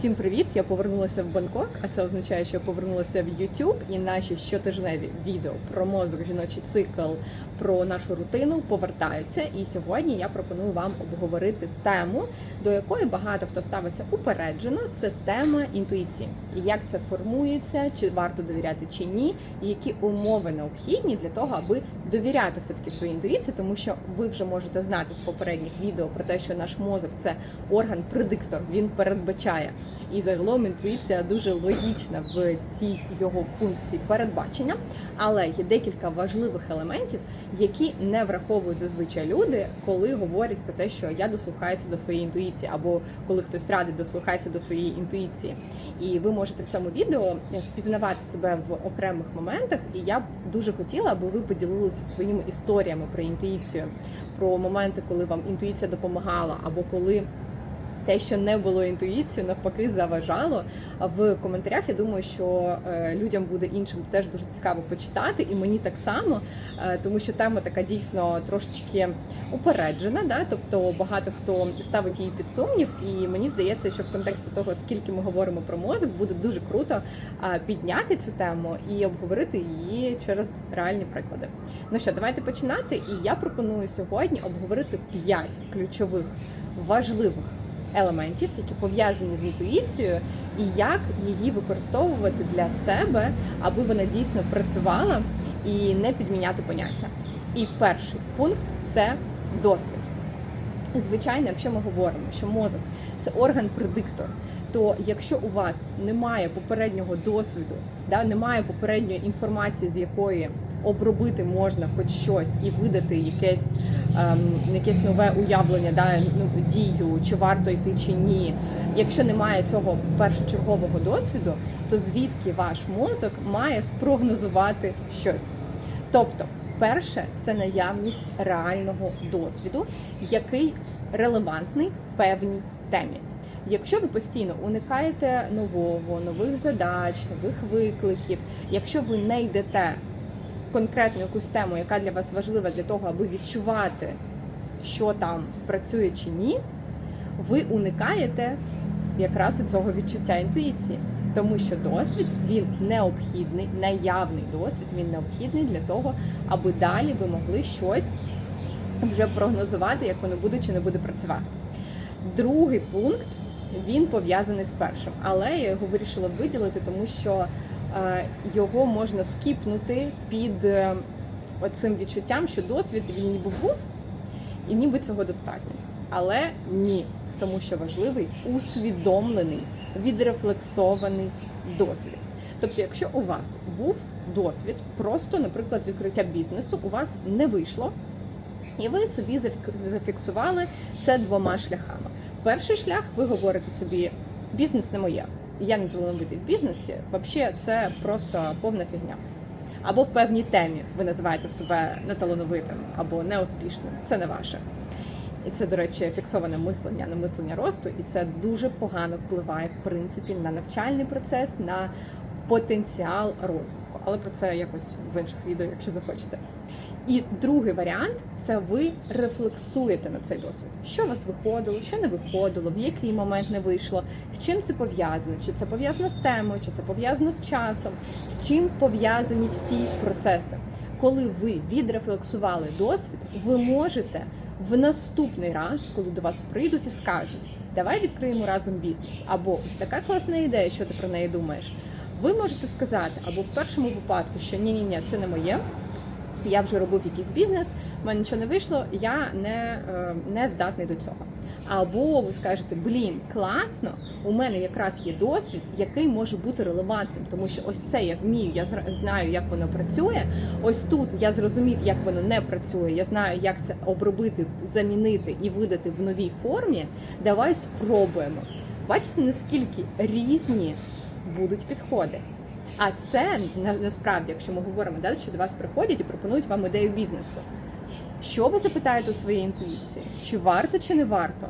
Всім привіт! Я повернулася в Бангкок, а це означає, що я повернулася в YouTube і наші щотижневі відео про мозок, жіночий цикл, про нашу рутину повертаються. І сьогодні я пропоную вам обговорити тему, до якої багато хто ставиться упереджено. Це тема інтуїції. Як це формується, чи варто довіряти чи ні, і які умови необхідні для того, аби довіряти все таки своїй інтуїції, тому що ви вже можете знати з попередніх відео про те, що наш мозок це орган-предиктор, він передбачає. І загалом інтуїція дуже логічна в цій його функції передбачення, але є декілька важливих елементів, які не враховують зазвичай люди, коли говорять про те, що я дослухаюся до своєї інтуїції, або коли хтось радить дослухайся до своєї інтуїції. І ви можете в цьому відео впізнавати себе в окремих моментах. І я б дуже хотіла, аби ви поділилися своїми історіями про інтуїцію, про моменти, коли вам інтуїція допомагала, або коли те, що не було інтуїцією, навпаки, заважало. В коментарях я думаю, що е, людям буде іншим теж дуже цікаво почитати, і мені так само, е, тому що тема така дійсно трошечки упереджена. Да? Тобто багато хто ставить її під сумнів, і мені здається, що в контексті того, скільки ми говоримо про мозок, буде дуже круто підняти цю тему і обговорити її через реальні приклади. Ну що, давайте починати. І я пропоную сьогодні обговорити п'ять ключових важливих елементів, які пов'язані з інтуїцією, і як її використовувати для себе, аби вона дійсно працювала і не підміняти поняття. І перший пункт це досвід. Звичайно, якщо ми говоримо, що мозок це орган-предиктор, то якщо у вас немає попереднього досвіду, да, немає попередньої інформації, з якої обробити можна хоч щось і видати якесь ем, якесь нове уявлення, да, ну, дію, чи варто йти, чи ні. Якщо немає цього першочергового досвіду, то звідки ваш мозок має спрогнозувати щось? Тобто, перше це наявність реального досвіду, який релевантний певній темі. Якщо ви постійно уникаєте нового, нових задач, нових викликів, якщо ви не йдете конкретну якусь тему, яка для вас важлива для того, аби відчувати, що там спрацює чи ні, ви уникаєте якраз у цього відчуття інтуїції. Тому що досвід він необхідний, наявний досвід, він необхідний для того, аби далі ви могли щось вже прогнозувати, як воно буде чи не буде працювати. Другий пункт він пов'язаний з першим, але я його вирішила виділити, тому що його можна скіпнути під е, оцим відчуттям, що досвід він ніби був, і ніби цього достатньо. Але ні, тому що важливий усвідомлений, відрефлексований досвід. Тобто, якщо у вас був досвід, просто, наприклад, відкриття бізнесу, у вас не вийшло. І ви собі зафіксували це двома шляхами. Перший шлях, ви говорите собі, бізнес не моє. Я не талановитий в бізнесі. Взагалі, це просто повна фігня. Або в певній темі ви називаєте себе неталановитим або неуспішним. Це не ваше. І це, до речі, фіксоване мислення, не мислення росту, і це дуже погано впливає в принципі на навчальний процес, на потенціал розвитку. Але про це якось в інших відео, якщо захочете. І другий варіант це ви рефлексуєте на цей досвід. Що у вас виходило, що не виходило, в який момент не вийшло, з чим це пов'язано, чи це пов'язано з темою, чи це пов'язано з часом, з чим пов'язані всі процеси. Коли ви відрефлексували досвід, ви можете в наступний раз, коли до вас прийдуть і скажуть, давай відкриємо разом бізнес, або ось така класна ідея, що ти про неї думаєш. Ви можете сказати, або в першому випадку, що ні, ні, це не моє. Я вже робив якийсь бізнес, в мене нічого не вийшло, я не не здатний до цього. Або ви скажете, блін, класно, у мене якраз є досвід, який може бути релевантним, тому що ось це я вмію, я знаю, як воно працює. Ось тут я зрозумів, як воно не працює. Я знаю, як це обробити, замінити і видати в новій формі. Давай спробуємо. Бачите, наскільки різні будуть підходи. А це насправді, якщо ми говоримо, да, що до вас приходять і пропонують вам ідею бізнесу. Що ви запитаєте у своєї інтуїції? Чи варто, чи не варто?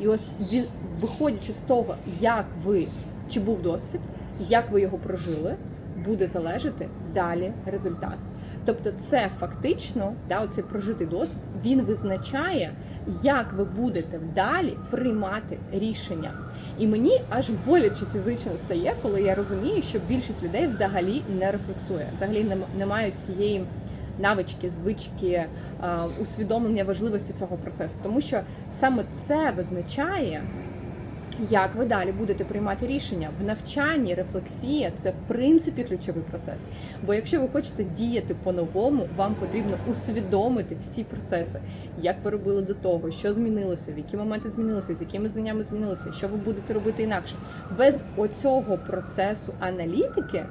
І ось виходячи з того, як ви чи був досвід, як ви його прожили, буде залежати далі результат. Тобто, це фактично, да, оцей прожитий досвід, він визначає як ви будете далі приймати рішення. І мені аж боляче фізично стає, коли я розумію, що більшість людей взагалі не рефлексує, взагалі не, не мають цієї навички, звички, е, усвідомлення важливості цього процесу, тому що саме це визначає. Як ви далі будете приймати рішення в навчанні, рефлексія це в принципі ключовий процес. Бо якщо ви хочете діяти по-новому, вам потрібно усвідомити всі процеси, як ви робили до того, що змінилося, в які моменти змінилося, з якими знаннями змінилося, що ви будете робити інакше. Без оцього процесу аналітики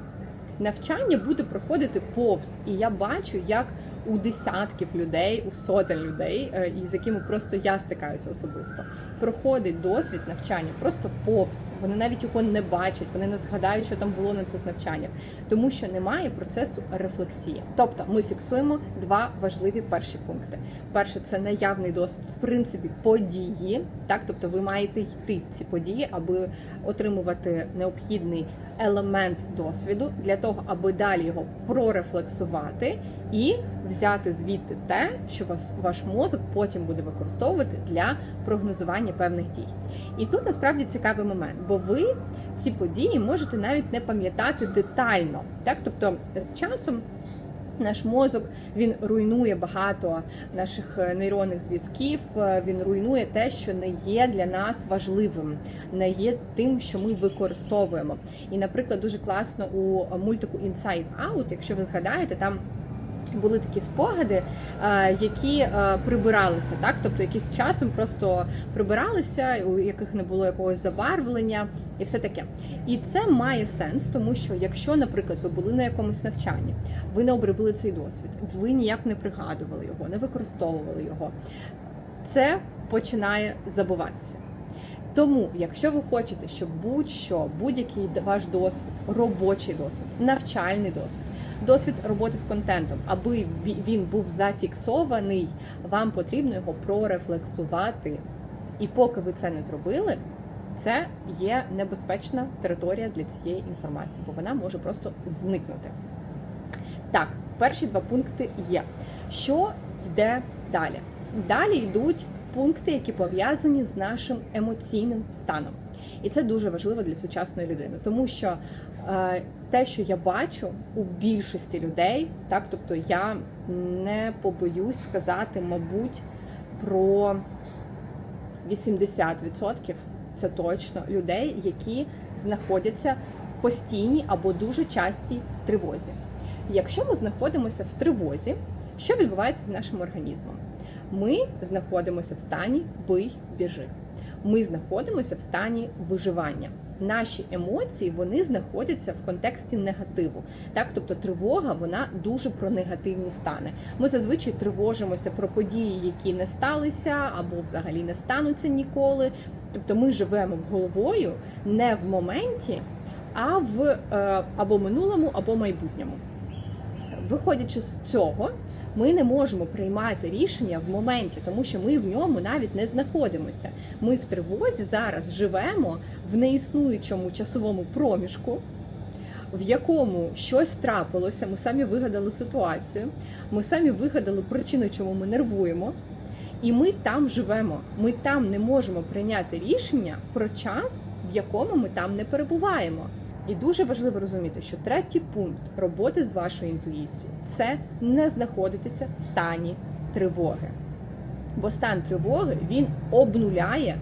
навчання буде проходити повз, і я бачу, як у десятків людей, у сотень людей, е, і з якими просто я стикаюся особисто, проходить досвід навчання просто повз. Вони навіть його не бачать, вони не згадають, що там було на цих навчаннях, тому що немає процесу рефлексії. Тобто ми фіксуємо два важливі перші пункти. Перше це наявний досвід, в принципі, події. Так, тобто ви маєте йти в ці події, аби отримувати необхідний елемент досвіду для того, аби далі його прорефлексувати і взяти звідти те, що ваш мозок потім буде використовувати для прогнозування певних дій. І тут насправді цікавий момент, бо ви ці події можете навіть не пам'ятати детально, так тобто з часом. Наш мозок він руйнує багато наших е, нейронних зв'язків. е, Він руйнує те, що не є для нас важливим, не є тим, що ми використовуємо. І, наприклад, дуже класно у мультику Inside Out, якщо ви згадаєте, там. Були такі спогади, е, які е, прибиралися, так тобто якісь часом просто прибиралися, у яких не було якогось забарвлення, і все таке. І це має сенс, тому що якщо, наприклад, ви були на якомусь навчанні, ви не обробили цей досвід, ви ніяк не пригадували його, не використовували його, це починає забуватися. Тому, якщо ви хочете, щоб будь-що, будь-який ваш досвід, робочий досвід, навчальний досвід, досвід роботи з контентом, аби він був зафіксований, вам потрібно його прорефлексувати. І поки ви це не зробили, це є небезпечна територія для цієї інформації, бо вона може просто зникнути. Так, перші два пункти є. Що йде далі? Далі йдуть пункти, які пов'язані з нашим емоційним станом. І це дуже важливо для сучасної людини, тому що е, те, що я бачу у більшості людей, так тобто я не побоюсь сказати, мабуть, про 80% це точно людей, які знаходяться в постійній або дуже частій тривозі. Якщо ми знаходимося в тривозі, що відбувається з нашим організмом? Ми знаходимося в стані бий, біжи. Ми знаходимося в стані виживання. Наші емоції вони знаходяться в контексті негативу. Так, тобто тривога вона дуже про негативні стани. Ми зазвичай тривожимося про події, які не сталися або взагалі не стануться ніколи. Тобто ми живемо головою не в моменті, а в е, або минулому, або майбутньому. Виходячи з цього, ми не можемо приймати рішення в моменті, тому що ми в ньому навіть не знаходимося. Ми в тривозі зараз живемо в неіснуючому часовому проміжку, в якому щось трапилося. Ми самі вигадали ситуацію, ми самі вигадали причину, чому ми нервуємо. І ми там живемо. Ми там не можемо прийняти рішення про час, в якому ми там не перебуваємо. І дуже важливо розуміти, що третій пункт роботи з вашою інтуїцією це не знаходитися в стані тривоги. Бо стан тривоги він обнуляє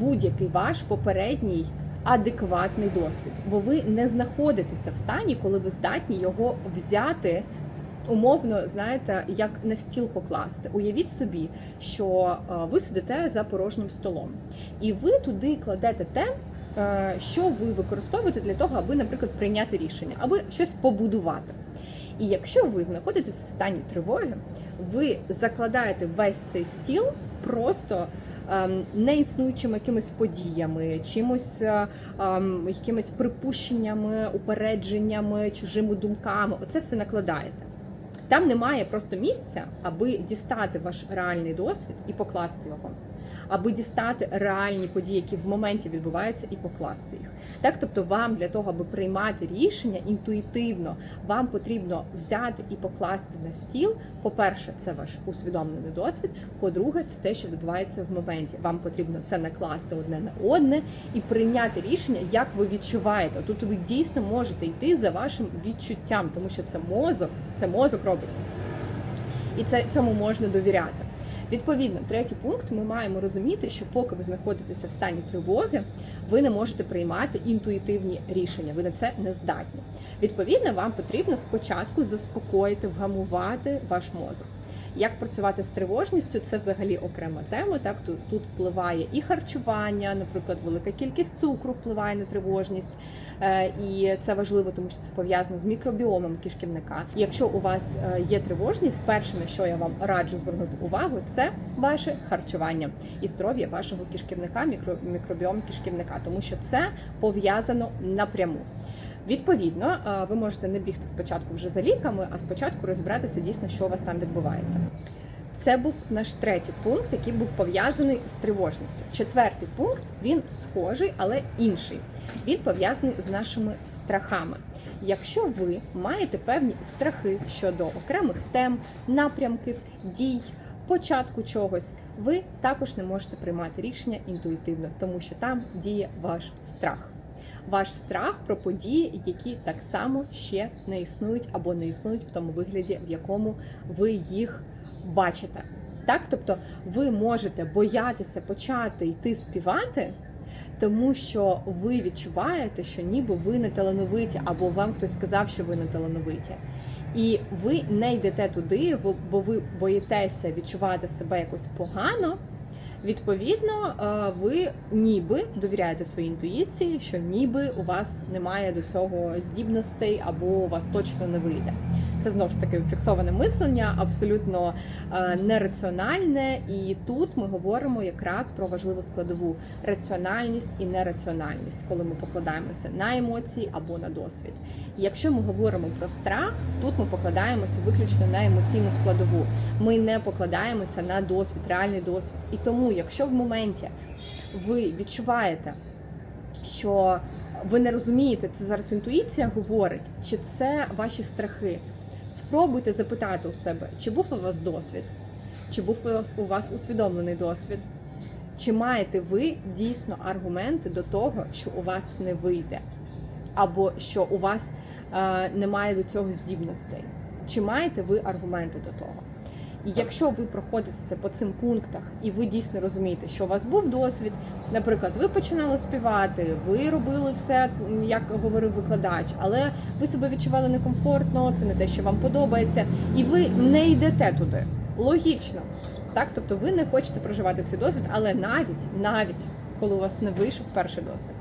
будь-який ваш попередній адекватний досвід, бо ви не знаходитеся в стані, коли ви здатні його взяти. Умовно, знаєте, як на стіл покласти. Уявіть собі, що ви сидите за порожнім столом, і ви туди кладете те, Е, що ви використовуєте для того, аби, наприклад, прийняти рішення, аби щось побудувати. І якщо ви знаходитеся в стані тривоги, ви закладаєте весь цей стіл просто ем, неіснуючими якимись подіями, чимось ем, якимись припущеннями, упередженнями, чужими думками. Оце все накладаєте. Там немає просто місця, аби дістати ваш реальний досвід і покласти його. Аби дістати реальні події, які в моменті відбуваються, і покласти їх. Так, тобто, вам для того, аби приймати рішення інтуїтивно, вам потрібно взяти і покласти на стіл. По-перше, це ваш усвідомлений досвід. По-друге, це те, що відбувається в моменті. Вам потрібно це накласти одне на одне і прийняти рішення, як ви відчуваєте. Тут ви дійсно можете йти за вашим відчуттям, тому що це мозок, це мозок робить. І це цьому можна довіряти. Відповідно, третій пункт ми маємо розуміти, що поки ви знаходитеся в стані тривоги, ви не можете приймати інтуїтивні рішення. Ви на це не здатні. Відповідно, вам потрібно спочатку заспокоїти, вгамувати ваш мозок. Як працювати з тривожністю, це взагалі окрема тема. Так тут, тут впливає і харчування, наприклад, велика кількість цукру впливає на тривожність, Е, і це важливо, тому що це пов'язано з мікробіомом кишківника. Якщо у вас е, є тривожність, перше на що я вам раджу звернути увагу, це ваше харчування і здоров'я вашого кишківника, мікро, мікробіом кишківника, тому що це пов'язано напряму. Відповідно, е, ви можете не бігти спочатку вже за ліками, а спочатку розібратися дійсно, що у вас там відбувається. Це був наш третій пункт, який був пов'язаний з тривожністю. Четвертий пункт він схожий, але інший. Він пов'язаний з нашими страхами. Якщо ви маєте певні страхи щодо окремих тем, напрямків, дій, початку чогось, ви також не можете приймати рішення інтуїтивно, тому що там діє ваш страх. Ваш страх про події, які так само ще не існують або не існують в тому вигляді, в якому ви їх бачите. Так, тобто ви можете боятися почати йти співати, тому що ви відчуваєте, що ніби ви не талановиті, або вам хтось сказав, що ви не талановиті. І ви не йдете туди, бо ви боїтеся відчувати себе якось погано. Відповідно, е, ви ніби довіряєте своїй інтуїції, що ніби у вас немає до цього здібностей або у вас точно не вийде. Це знову ж таки фіксоване мислення, абсолютно е, нераціональне. І тут ми говоримо якраз про важливу складову раціональність і нераціональність, коли ми покладаємося на емоції або на досвід. І якщо ми говоримо про страх, тут ми покладаємося виключно на емоційну складову. Ми не покладаємося на досвід, реальний досвід. І тому, якщо в моменті ви відчуваєте, що ви не розумієте, це зараз інтуїція говорить, чи це ваші страхи. Спробуйте запитати у себе, чи був у вас досвід, чи був у вас усвідомлений досвід, чи маєте ви дійсно аргументи до того, що у вас не вийде, або що у вас е, немає до цього здібностей. Чи маєте ви аргументи до того? Якщо ви проходитеся по цим пунктах, і ви дійсно розумієте, що у вас був досвід, наприклад, ви починали співати, ви робили все, як говорив викладач, але ви себе відчували некомфортно, це не те, що вам подобається, і ви не йдете туди. Логічно, так? Тобто ви не хочете проживати цей досвід, але навіть, навіть коли у вас не вийшов перший досвід.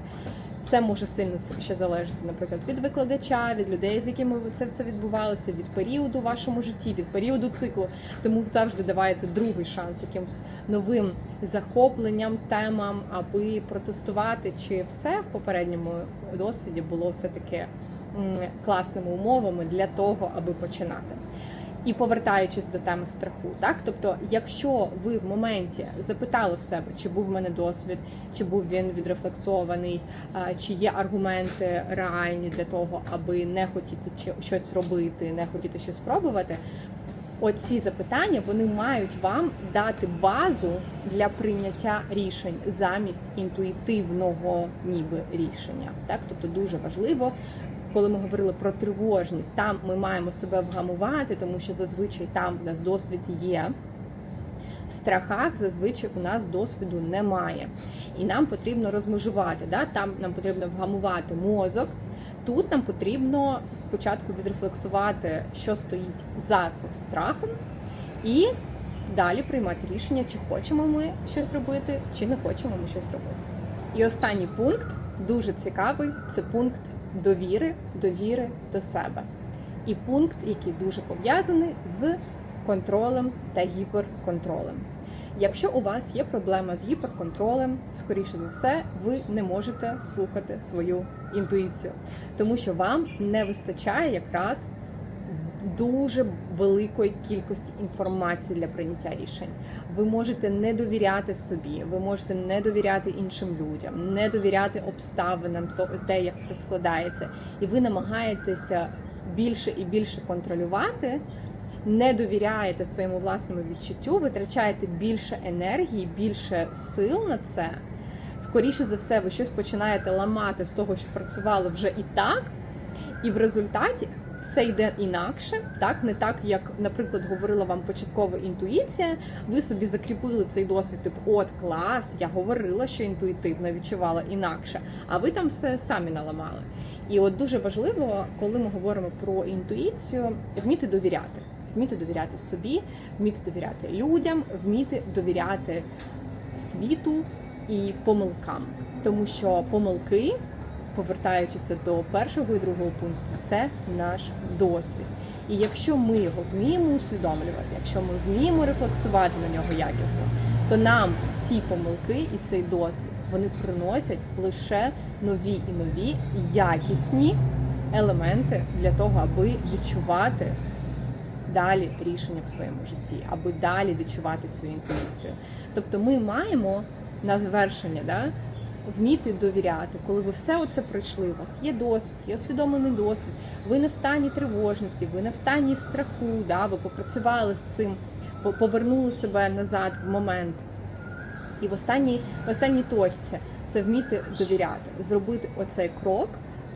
Це може сильно ще залежати, наприклад, від викладача, від людей, з якими це все відбувалося, від періоду в вашому житті, від періоду циклу. Тому завжди давайте другий шанс якимось новим захопленням, темам, аби протестувати, чи все в попередньому досвіді було все таки класними умовами для того, аби починати. І повертаючись до теми страху, так тобто, якщо ви в моменті запитали в себе, чи був в мене досвід, чи був він відрефлексований, чи є аргументи реальні для того, аби не хотіти щось робити, не хотіти щось спробувати. Оці запитання вони мають вам дати базу для прийняття рішень замість інтуїтивного, ніби рішення. Так, тобто дуже важливо коли ми говорили про тривожність, там ми маємо себе вгамувати, тому що зазвичай там в нас досвід є. В страхах зазвичай у нас досвіду немає. І нам потрібно розмежувати. Да? Там нам потрібно вгамувати мозок. Тут нам потрібно спочатку відрефлексувати, що стоїть за цим страхом, і далі приймати рішення, чи хочемо ми щось робити, чи не хочемо ми щось робити. І останній пункт дуже цікавий це пункт довіри, довіри до себе. І пункт, який дуже пов'язаний з контролем та гіперконтролем. Якщо у вас є проблема з гіперконтролем, скоріше за все, ви не можете слухати свою інтуїцію, тому що вам не вистачає якраз дуже великої кількості інформації для прийняття рішень. Ви можете не довіряти собі, ви можете не довіряти іншим людям, не довіряти обставинам, то те, як все складається, і ви намагаєтеся більше і більше контролювати. Не довіряєте своєму власному відчуттю, витрачаєте більше енергії, більше сил на це. Скоріше за все, ви щось починаєте ламати з того, що працювало вже і так, і в результаті все йде інакше, так не так, як, наприклад, говорила вам початкова інтуїція. Ви собі закріпили цей досвід, типу, от клас, я говорила, що інтуїтивно відчувала інакше, а ви там все самі наламали. І от дуже важливо, коли ми говоримо про інтуїцію, вміти довіряти, вміти довіряти собі, вміти довіряти людям, вміти довіряти світу і помилкам, тому що помилки повертаючися до першого і другого пункту, це наш досвід. І якщо ми його вміємо усвідомлювати, якщо ми вміємо рефлексувати на нього якісно, то нам ці помилки і цей досвід вони приносять лише нові і нові якісні елементи для того, аби відчувати далі рішення в своєму житті, аби далі відчувати цю інтуїцію. Тобто, ми маємо на завершення, да, вміти довіряти, коли ви все оце пройшли, у вас є досвід, є усвідомлений досвід, ви не в стані тривожності, ви не в стані страху, да, ви попрацювали з цим, повернули себе назад в момент. І в останній, в останній точці це вміти довіряти, зробити оцей крок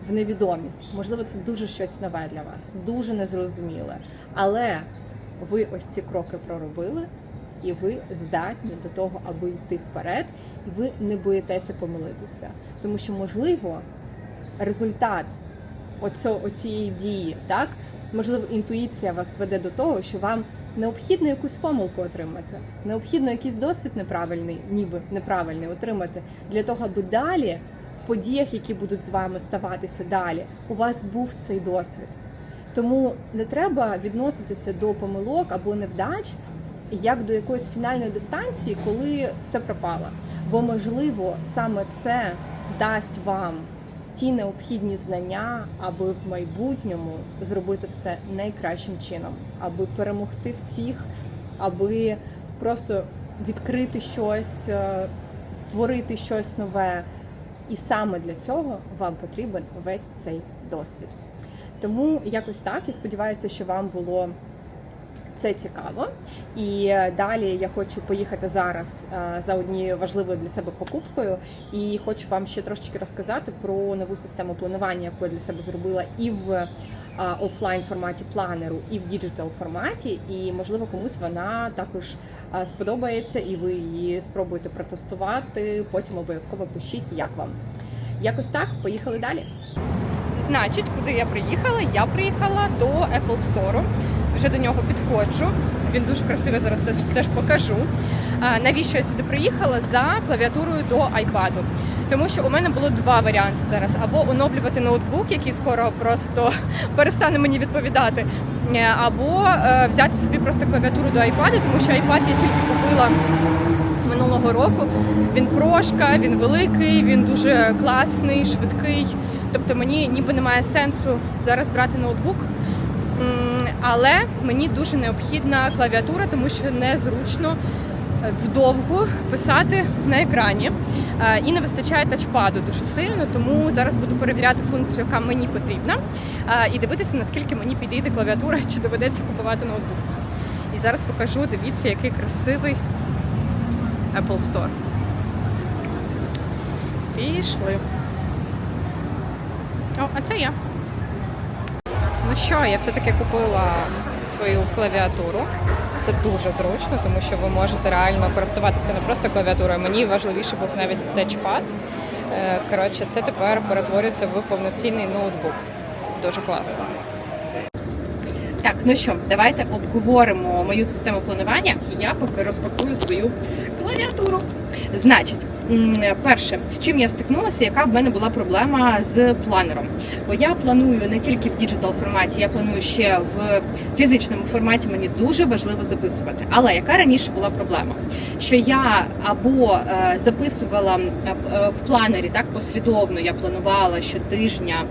в невідомість. Можливо, це дуже щось нове для вас, дуже незрозуміле. Але ви ось ці кроки проробили, і ви здатні до того, аби йти вперед, і ви не боїтеся помилитися. Тому що, можливо, результат оцієї дії, так, можливо, інтуїція вас веде до того, що вам необхідно якусь помилку отримати, необхідно якийсь досвід неправильний, ніби неправильний отримати для того, аби далі в подіях, які будуть з вами ставатися далі, у вас був цей досвід. Тому не треба відноситися до помилок або невдач як до якоїсь фінальної дистанції, коли все пропало. Бо, можливо, саме це дасть вам ті необхідні знання, аби в майбутньому зробити все найкращим чином, аби перемогти всіх, аби просто відкрити щось, е, створити щось нове. І саме для цього вам потрібен весь цей досвід. Тому якось так. Я сподіваюся, що вам було це цікаво. І е, далі я хочу поїхати зараз е, за однією важливою для себе покупкою. І хочу вам ще трошечки розказати про нову систему планування, яку я для себе зробила і в е, офлайн форматі планеру, і в діджитал форматі. І можливо комусь вона також сподобається, і ви її спробуєте протестувати. Потім обов'язково пишіть, як вам. Якось так, поїхали далі. Значить, куди я приїхала? Я приїхала до Apple Store. Вже до нього підходжу. Він дуже красивий, зараз теж, теж покажу. Навіщо я сюди приїхала? За клавіатурою до iPad. Тому що у мене було два варіанти зараз: або оновлювати ноутбук, який скоро просто перестане мені відповідати, е, або е, взяти собі просто клавіатуру до iPad, тому що iPad я тільки купила минулого року. Він прошка, він великий, він дуже класний, швидкий. Тобто мені ніби немає сенсу зараз брати ноутбук. Але мені дуже необхідна клавіатура, тому що незручно е, вдовго писати на екрані. Е, І не вистачає тачпаду дуже сильно, тому зараз буду перевіряти функцію, яка мені потрібна, е, і дивитися, наскільки мені підійде клавіатура, чи доведеться купувати ноутбук. І зараз покажу, дивіться, який красивий Apple Store. Пішли. О, а це я. Ну що, я все-таки купила свою клавіатуру. Це дуже зручно, тому що ви можете реально користуватися не просто клавіатурою. Мені важливіше був навіть тачпад. Е, Коротше, це тепер перетворюється в повноцінний ноутбук. Дуже класно. Так, ну що, давайте обговоримо мою систему планування, і я поки розпакую свою клавіатуру. Значить, перше, з чим я стикнулася, яка в мене була проблема з планером. Бо я планую не тільки в діджитал форматі, я планую ще в фізичному форматі. Мені дуже важливо записувати. Але яка раніше була проблема? Що я або е, записувала е, е, в планері так послідовно, я планувала щотижня,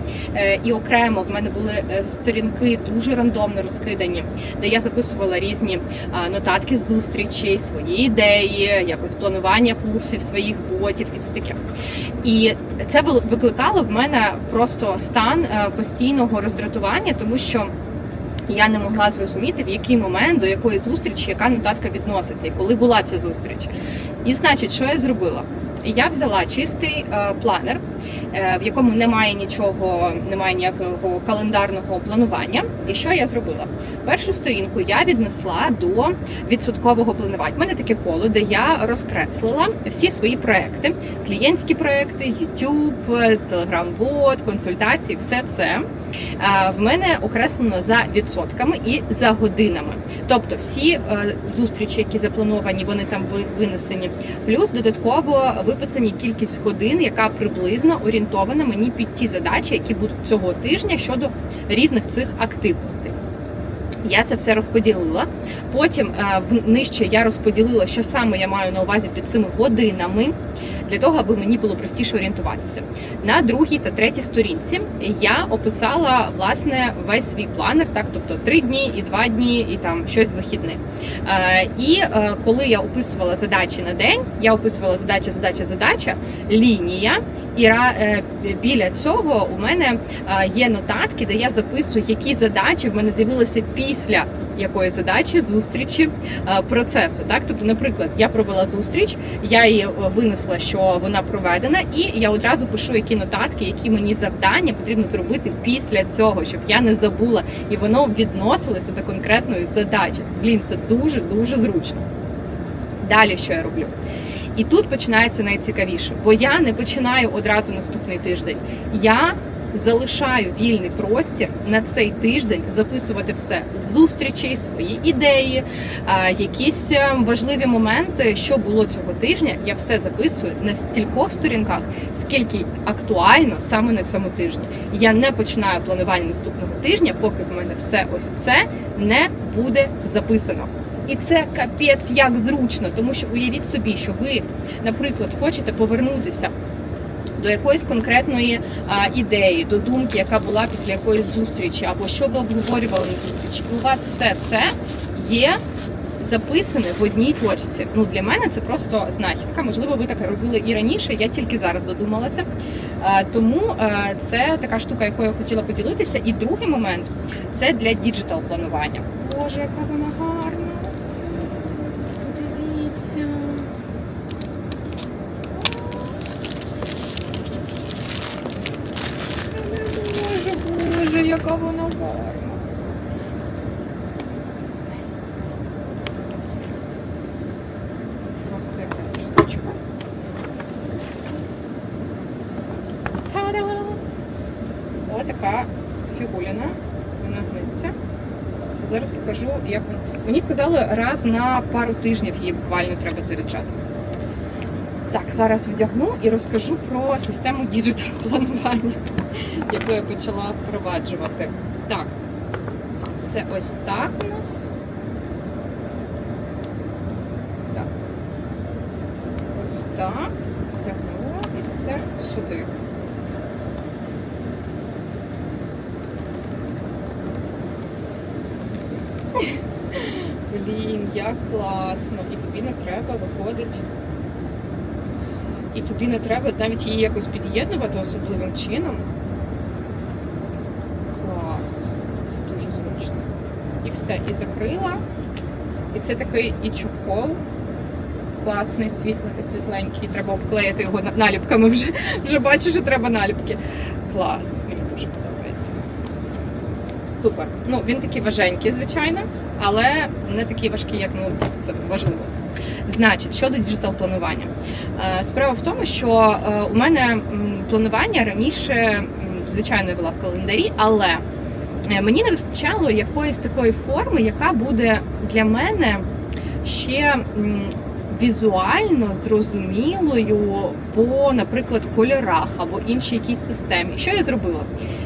і окремо в мене були сторінки дуже рандомно розкидані, де я записувала різні нотатки зустрічей, свої ідеї, якось планування курсів своїх ботів і все таке. І це викликало в мене просто стан е, постійного роздратування, тому що. Я не могла зрозуміти, в який момент до якої зустрічі яка нотатка відноситься, і коли була ця зустріч. І значить, що я зробила? Я взяла чистий е, планер, в якому немає нічого, немає ніякого календарного планування. І що я зробила? Першу сторінку я віднесла до відсоткового планування. У мене таке коло, де я розкреслила всі свої проекти, клієнтські проекти, YouTube, Telegram-бот, консультації, все це е, в мене окреслено за відсотками і за годинами. Тобто всі е, зустрічі, які заплановані, вони там ви- винесені. Плюс додатково виписані кількість годин, яка приблизно орієнтована мені під ті задачі, які будуть цього тижня щодо різних цих активностей. Я це все розподілила. Потім е, нижче я розподілила, що саме я маю на увазі під цими годинами, для того, аби мені було простіше орієнтуватися. На другій та третій сторінці я описала власне весь свій планер, так тобто три дні і два дні, і там щось вихідне. Е, І е, коли я описувала задачі на день, я описувала задача, задача, задача, лінія, і е, біля цього у мене є нотатки, де я записую, які задачі в мене з'явилися після якої задачі зустрічі е, процесу. Так, тобто, наприклад, я провела зустріч, я її е, винесла, що вона проведена, і я одразу пишу, які нотатки, які мені завдання потрібно зробити після цього, щоб я не забула, і воно відносилося до конкретної задачі. Блін, це дуже дуже зручно. Далі що я роблю? І тут починається найцікавіше, бо я не починаю одразу наступний тиждень. Я залишаю вільний простір на цей тиждень записувати все зустрічі, свої ідеї, якісь е, важливі моменти, що було цього тижня. Я все записую на стількох сторінках, скільки актуально саме на цьому тижні. Я не починаю планування наступного тижня, поки в мене все ось це не буде записано. І це капець як зручно, тому що уявіть собі, що ви, наприклад, хочете повернутися до якоїсь конкретної а, ідеї, до думки, яка була після якоїсь зустрічі, або що ви обговорювали на зустрічі. У вас все це є записане в одній точці. Ну для мене це просто знахідка. Можливо, ви так робили і раніше. Я тільки зараз додумалася. Тому це така штука, якою я хотіла поділитися. І другий момент це для діджитал планування. Боже, яка вона гарна! Подивіться. Боже, якась штучка. Та-да! Ось така фігуляна. Вона гниться. Зараз покажу, як вона. Мені сказали, раз на пару тижнів її буквально треба заряджати. Так, зараз вдягну і розкажу про систему діджитал планування, яку я почала впроваджувати. Так, це ось так у нас. Так. Ось так. Вдягнула і це сюди. Блін, як класно! І тобі не треба виходить. І тобі не треба навіть її якось під'єднувати особливим чином. Клас. Це дуже зручно. І і закрила. І це такий і чохол. Класний, світленький. Треба обклеїти його наліпками вже. Вже бачу, що треба наліпки. Клас, мені дуже подобається. Супер. Ну, він такий важенький, звичайно, але не такий важкий, як ну, це важливо. Значить, щодо діджитал планування. Е, Справа в тому, що е, у мене планування раніше, звичайно, вела в календарі, але мені не вистачало якоїсь такої форми, яка буде для мене ще візуально зрозумілою по, наприклад, кольорах або іншій якійсь системі. Що я зробила?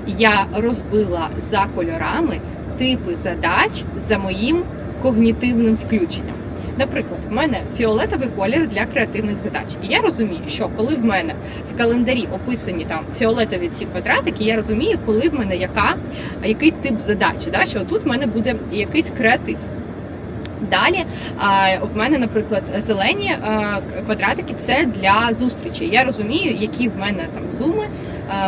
Я розбила за кольорами типи задач за моїм когнітивним включенням. Наприклад, в мене фіолетовий колір для креативних задач. І я розумію, що коли в мене в календарі описані там фіолетові ці квадратики, я розумію, коли в мене яка, який тип задачі, да, що тут в мене буде якийсь креатив. Далі в мене, наприклад, зелені квадратики це для зустрічі. Я розумію, які в мене там зуми,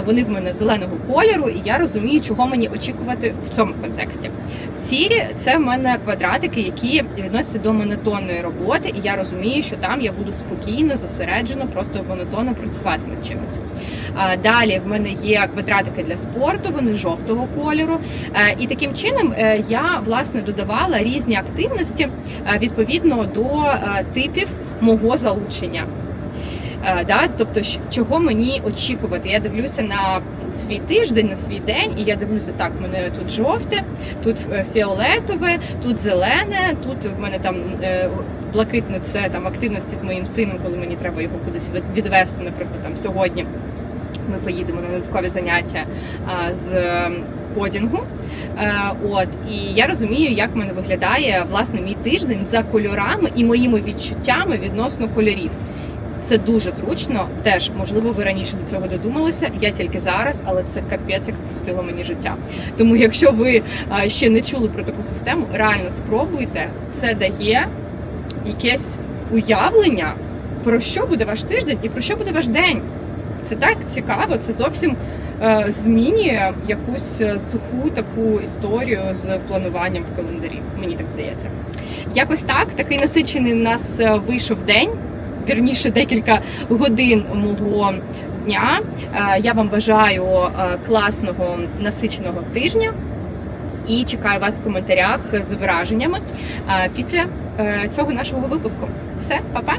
вони в мене зеленого кольору, і я розумію, чого мені очікувати в цьому контексті. Сірі це в мене квадратики, які відносяться до монотонної роботи, і я розумію, що там я буду спокійно, зосереджено, просто монотонно працювати над чимось. Далі в мене є квадратики для спорту, вони жовтого кольору. Е, І таким чином е, я власне додавала різні активності е, відповідно до типів мого залучення. Е, Да, тобто, чого мені очікувати? Я дивлюся на свій тиждень, на свій день, і я дивлюся, так, в мене тут жовте, тут е, фіолетове, тут зелене, тут в мене там е, блакитне це там активності з моїм сином, коли мені треба його кудись відвести, наприклад, там сьогодні. Ми поїдемо на додаткові заняття а, з кодінгу. Е, От і я розумію, як в мене виглядає власне мій тиждень за кольорами і моїми відчуттями відносно кольорів. Це дуже зручно. Теж можливо, ви раніше до цього додумалися. Я тільки зараз, але це капець як спростило мені життя. Тому, якщо ви а, ще не чули про таку систему, реально спробуйте. Це дає якесь уявлення про що буде ваш тиждень і про що буде ваш день. Це так цікаво, це зовсім е, змінює якусь е, суху таку історію з плануванням в календарі. Мені так здається. Якось так, такий насичений у нас е, вийшов день, вірніше декілька годин мого дня. Е, я вам бажаю е, класного насиченого тижня і чекаю вас в коментарях з враженнями е, після цього нашого випуску. Все, па-па!